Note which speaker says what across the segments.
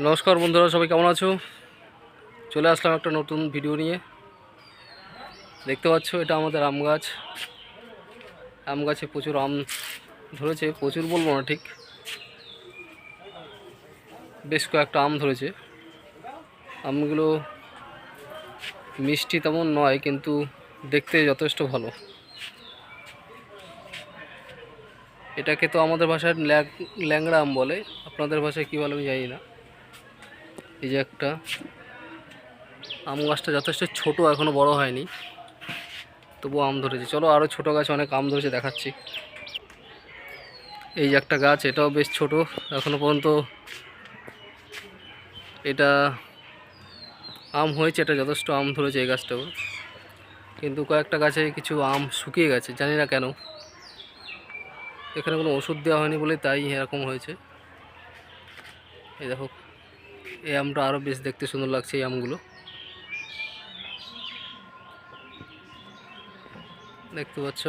Speaker 1: নমস্কার বন্ধুরা, সবাই কেমন আছো? চলে আসলাম একটা নতুন ভিডিও নিয়ে। দেখতে পাচ্ছ, এটা আমাদের আম গাছ। আম গাছে প্রচুর আম ধরেছে, প্রচুর বলব না, ঠিক? বেশ কয়েকটা আম ধরেছে। আমগুলো মিষ্টি তেমন নয়, কিন্তু দেখতে যথেষ্ট ভালো। এটাকে তো আমাদের ভাষায় ল্যাং- ল্যাংড়া আম বলে। আপনাদের ভাষায় কী বলে আমি জানি না। এই যে একটা, আম গাছটা যথেষ্ট ছোট এখনও বড় হয়নি। তবুও আম ধরেছে। চলো আরও ছোট গাছ অনেক আম ধরেছে, দেখাচ্ছি। এই যে একটা গাছ, এটাও বেশ ছোট এখনও পর্যন্ত এটা আম হয়েছে, এটা যথেষ্ট আম ধরেছে এই গাছটাও। কিন্তু কয়েকটা গাছে কিছু আম শুকিয়ে গেছে, জানি না কেন। এখানে কোনো ওষুধ দেওয়া হয়নি বলে তাই এরকম হয়েছে। এই দেখো এই আমটা আরও বেশ দেখতে সুন্দর লাগছে এই আমগুলো। দেখতে পাচ্ছ?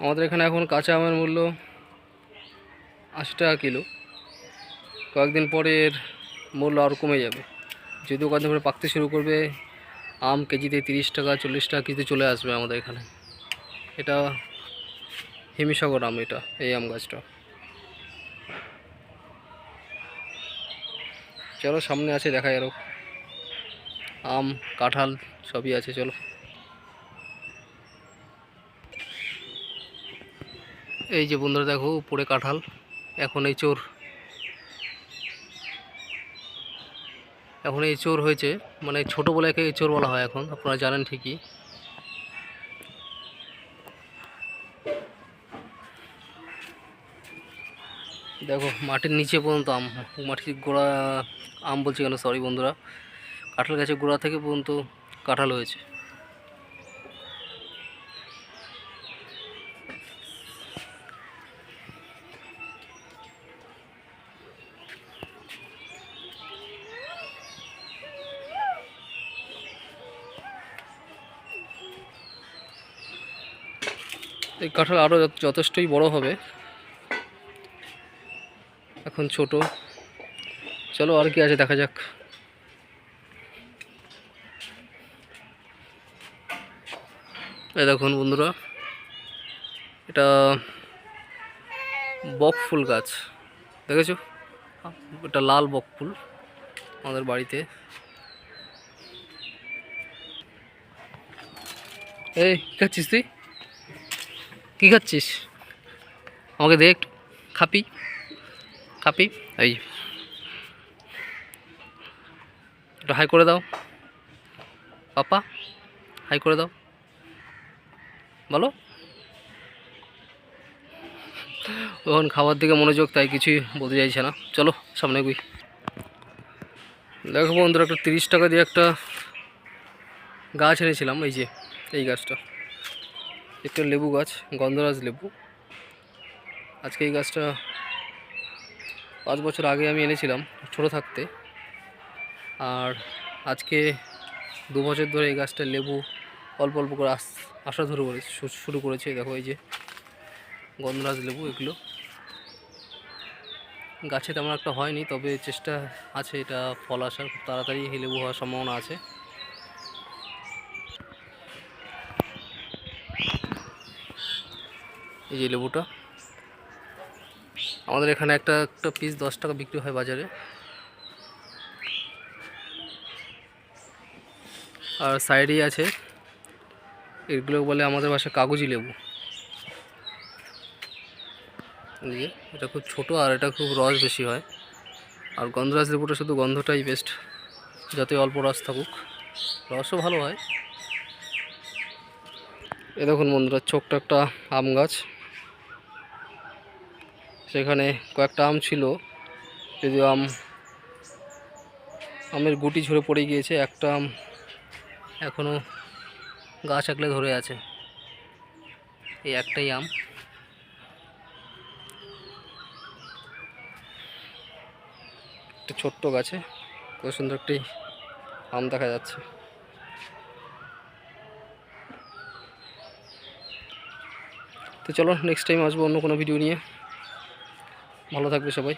Speaker 1: আমাদের এখানে এখন কাঁচা আমের মূল্য আশি টাকা কিলো। কয়েকদিন পরে এর মূল্য আরও কমে যাবে। যদিও কয়েকদিন পরে পাকতে শুরু করবে, আম কেজিতে তিরিশ টাকা, চল্লিশ টাকা কেজিতে চলে আসবে আমাদের এখানে। এটা হিমিসাগর আম এটা, এই আম গাছটা। চলো সামনে আছে দেখা আরও। আম, কাঁঠাল সবই আছে, চলো। এই যে বন্ধুরা, দেখো, উপরে কাঁঠাল, এখন এই চোর। এখন এই চোর হয়েছে মানে ছোটোবেলাকে এই চোর বলা হয় এখন, আপনারা জানেন ঠিকই। দেখো, মাটির নিচে পর্যন্ত আম, মাটির গোড়া, আম বলছি কেন? সরি বন্ধুরা। কাঁঠাল গাছের গোড়া থেকে পর্যন্ত কাঁঠাল হয়েছে। এই কাঁঠাল আরও যথেষ্টই বড় হবে। এখন ছোট। চলো আর কি আছে, দেখা যাক। এই দেখুন বন্ধুরা, এটা বক ফুল গাছ, দেখেছ? এটা লাল বক ফুল আমাদের বাড়িতে। এই, কী খাচ্ছিস তুই? কী খাচ্ছিস? আমাকে দেখ খাপি খাপি এই। একটু হাই করে দাও। পাপা হাই করে দাও। বলো। তখন খাবার দিকে মনোযোগ, তাই কিছুই বলতে চাইছে না। চলো, সামনে গুই দেখো বন্ধুরা, একটা তিরিশ টাকা দিয়ে একটা গাছ এনেছিলাম, এই যে, এই গাছটা। একটা লেবু গাছ, গন্ধরাজ লেবু। আজকে এই গাছটা পাঁচ বছর আগে আমি এনেছিলাম ছোট থাকতে। আর আজকে দু বছর ধরে এই গাছটা লেবু অল্প অল্প করে আস আসা ধরে করে শুরু করেছে। দেখো এই যে গন্ধরাজ লেবু এগুলো। গাছে তেমন একটা হয়নি, তবে চেষ্টা আছে এটা ফল আসার, খুব তাড়াতাড়ি এই লেবু হওয়ার সম্ভাবনা আছে। এই যে লেবুটা। আমাদের এখানে একটা একটা পিস দশ টাকা বিক্রি হয় বাজারে। আর সাইডেই আছে, এগুলো বলে আমাদের বাসায় কাগজি লেবু। দিয়ে এটা খুব ছোট আর এটা খুব রস বেশি হয়। আর গন্ধরাজ লেবুটা শুধু গন্ধটাই বেস্ট যাতে অল্প রস থাকুক। রসও ভালো হয়। এ দেখুন বন্ধুরা, ছোট্ট একটা আম গাছ। সেখানে কয়েকটা আম ছিল, যদিও আম, আমের গুটি ঝরে পড়ে গিয়েছে, একটা আম এখনও গাছ একলে ধরে আছে। এই একটাই আম। একটা ছোট্ট গাছে কত সুন্দর একটি আম দেখা যাচ্ছে। তো চলো নেক্সট টাইম আসব অন্য কোনো ভিডিও নিয়ে। ভালো থাকবে সবাই।